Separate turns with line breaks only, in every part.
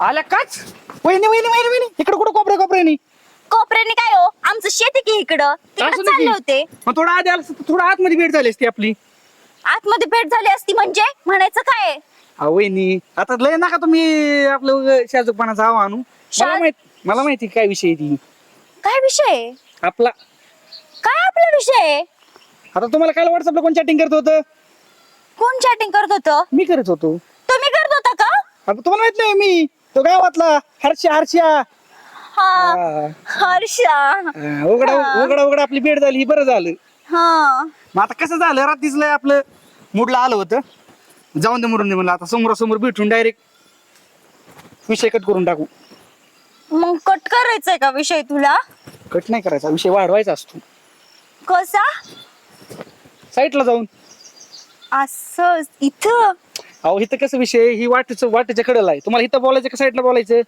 आल्या काच? वहिनी वहिनी वहिनी वहिनी. इकडे कुठं कोपऱ्या कोपऱ्यानी?
कोपऱ्याने काय हो? आमचं शेती की इकडं? तिकडे
असू
चालले
की.
होते.
मग थोडं आधी आलं असतं तर थोडं आतमध्ये भेट झाली असती आपली.
आतमध्ये भेट झाली असती म्हणजे? म्हणायचं काय?
अहो वहिनी आता लय नका तुम्ही आपलं शाजूकपणाचा हवा आणू. मला माहीत मला माहिती काय विषय आहे ती.
काय विषय
आपला
काय आपला विषय
आता तुम्हाला काल व्हॉट्सअपला कोण चॅटिंग करत होतं?
कोण चॅटिंग करत होतं?
मी करत होतो.
तुम्ही करत होता का?
आता तुम्हाला माहीत नाही मी. तो गावातला हर्षा हर्षा.
हा
हा.
हर्षा.
हा, उघडा उघडा उघडा आपली भेट झाली ही बरं झालं.
हा.
मग आता कसं झालं रात्रीच लय आपलं मूडला आलं होतं. जाऊन दे मरून दे म्हणलं आता समोरासमोर भेटून डायरेक्ट विषय कट करून टाकू.
मग कट करायचंय का विषय तुला?
कट नाही करायचा विषय वाढवायचा असतो.
कसा?
साईटला जाऊन.
असं इथं?
अहो इथं कसं विषय ही वाटेच वाटेच्या कडेला आहे. तुम्हाला इथं बोलायचं का साईडला बोलायचं?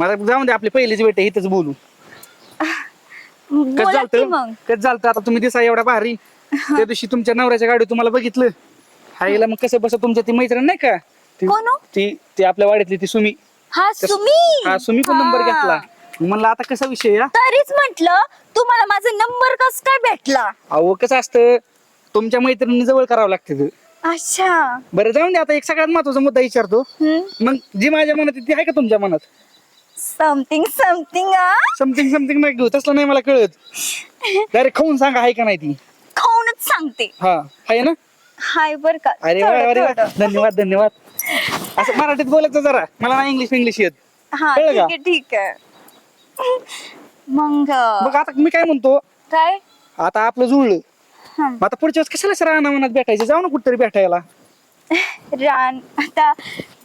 मला जाऊन दे आपली पहिलीच भेट आहे इथंच बोलू. कसं
बोला की
झालं
मग.
कसं झालं आता तुम्ही दिसा एवढा भारी. त्या दिवशी तुमच्या नवऱ्याच्या गाडी तुम्हाला बघितलं. हायला मग कसं बसं तुमच्या ती मैत्रीण नाही का? ती-
कोण हो?
ती ती आपल्या वाडीतली ती सुमी.
हा
कस-
सुमी.
हा सुमी पण नंबर
हा.
घेतला. मग म्हणलं आता कसा विषय
तरीच म्हंटल तुम्हाला माझा नंबर कस काय भेटला?
अहो कसं असतं? तुमच्या मैत्रिणी जवळ करावं लागतं. ते.
अच्छा.
बरं जाऊन दे आता एक सगळ्यात महत्त्वाचा मुद्दा विचारतो. मग जी माझ्या मनात आहे ती आहे का तुमच्या मनात?
समथिंग समथिंग
समथिंग समथिंग नाही घेऊ तसलं नाही मला कळत. डायरेक्ट खाऊन सांगा आहे का नाही ती?
खाऊनच सांगते.
हा आहे ना?
हाय बर का.
अरे वा
थोडं-
अरे वा.
थोडं.
धन्यवाद धन्यवाद. असं मराठीत बोलायचं जरा. मला नाही इंग्लिश इंग्लिश येत.
हा
कळलं
ठीक
का?
आहे ठीक आहे. मग
मग आता मी काय म्हणतो?
काय?
आता आपलं जुळलं.
हं.
मग आता पुढच्या वेळेस कशाला सर मनात भेटायचं? जाऊ ना कुठतरी भेटायला.
रान आता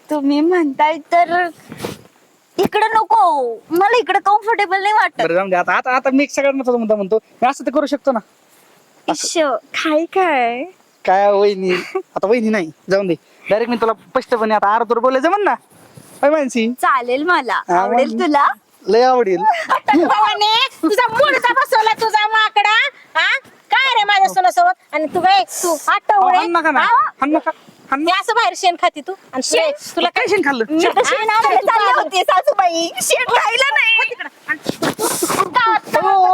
तुम्ही म्हणताय तर इकडं नको. मला इकडं कम्फर्टेबल नाही वाटत.
बरं जाऊन दे. आता आता आता मी एक सगळ्यात महत्त्वाचा मुद्दा म्हणतो. मी असं तर करू शकतो ना.
इश काय काय?
काय वहिनी? आता वहिनी नाही. जाऊन दे. डायरेक्ट मी तुला स्पष्टपणे आता आर तुला बोलायचं म्हण ना. काय मानसी?
चालेल मला.
हा,
आवडेल तुला?
लय आवडेल.
तुझा मुडचा बसवला तुझा माकडा हा काय रे माझ्या सोनासोबत आणि तू काय तू आठवडे
हाण नका ना. हाण नका. हाण
मी असं बाहेर शेण खाती तू. आणि तुला-
तुला
तुला
काय शेण खाल्लं?
शेण? चालले होते सासूबाई. शेण राहिलं नाही.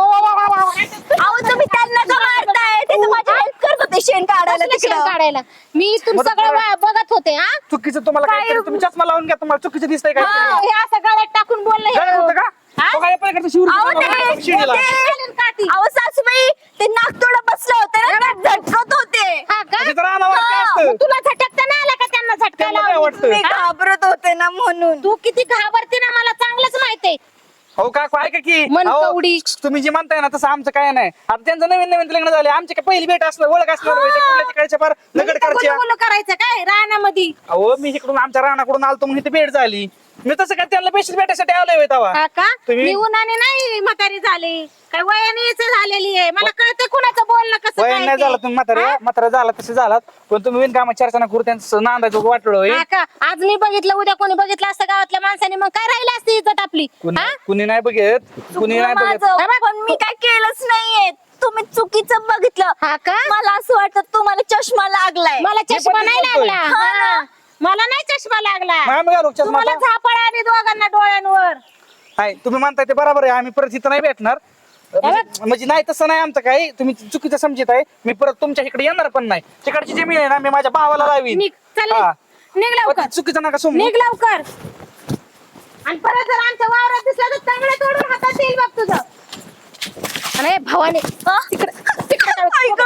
अहो तुम्ही त्यांना का मारताय ते तर माझी हेल्प करत होते शेण काढायला
कसलं शेण
तिकडं
काढायला? मी
बरं,
सगळं
बरं.
वा- बघत होते हा?
चुकीचं तुम्हाला काय केलं? तुम्ही चष्मा लावून घ्या तुम्हाला चुकीचं दिसतंय काय
हा, हे असं गळ्यात टाकून बोललं हे.
गळ्यात होतं का?
हा?
तो काय पलीकडचं शिवून
अहो
तुम्हाला
ते-
शिणीला.
ते-
काठी.
अहो सासूबाई ते नागतोडा बसलं होतं ना ते झटकत होते
हा का
म्हणजे जरा अनावर काय
हा,
असतं?
मग तुला झटकता नाही आला का त्यांना झटका
त्यांना काय
लावून?
वाटतं?
मी घाबरत होते ना म्हणून
तू घाबरते ना मला चांगलंच माहितीये
हो का? ऐका की.
मन
अहो,
कवडी.
तुम्ही जे म्हणताय ना तसं आमचं काय नाही. आता त्यांचं नवीन नवीन लग्न झाले. आमची काय पहिली भेट असणार ओळख असणार तिकडच्या फार लगड
गुलगुल करायचं? काय? रानामध्ये.
अहो मी इकडून आमच्या रानाकडून आलतो म्हणून इथे भेट झाली. मी तसं काय त्यांना पेशीच भेटायसाठी
हा
तुम्ही-
मी उन्हाने नाही म्हातारी झाली. काय वयानेच झालेली आहे. मला कळते कुणाचं बोलणं कसं
वय
काय
नाही
ते.
झालं तुम्ही म्हातारे.
हा?
म्हातारा झाला तसे झालात पण तुम्ही विणकामा चर्चा करू त्यांचं नांदायचं वाटलं होय.
हा का आज मी बघितलं उद्या कोणी बघितलं असतं गावातल्या माणसाने मग काय राहिलं असती इज्जत आपली?
कुणी
हा?
कुणी नाही बघत. कुणी नाही बघत.
माझं. पण मी काय केलंच नाहीये. तुम्ही चुकीचं बघितलं.
हा का?
मला असं वाटत तुम्हाला चष्मा लागलाय.
मला
मी
चष्मा नाही. लागला.
हा.
हा. मला नाही चष्मा लागला.
मग आम्ही घालू चष्मा
तुम्हाला
आता?
झापड आली दोघांना डोळ्यांवर.
नाही तुम्ही म्हणताय ते बरोबर आहे आम्ही परत इथं नाही भेटणार. म्हणजे म्हणजे नाही तसं नाही आमचं काही. तुम्ही चुकीचं समजत आहे. मी परत तुमच्या इकडे येणार पण नाही. तिकडची जमीन आहे ना मी माझ्या भावाला लावीन.
निघ चल
हा.
निघ
पण
लवकर.
ते चुकीचं नका समजू.
निघ लवकर. आणि परत जर आमच्या वावरात दिसला तर चांगलं तोडून हातात येईल बघ तुझं. अरे भावाने? तिकडे तिकडे
ऐक,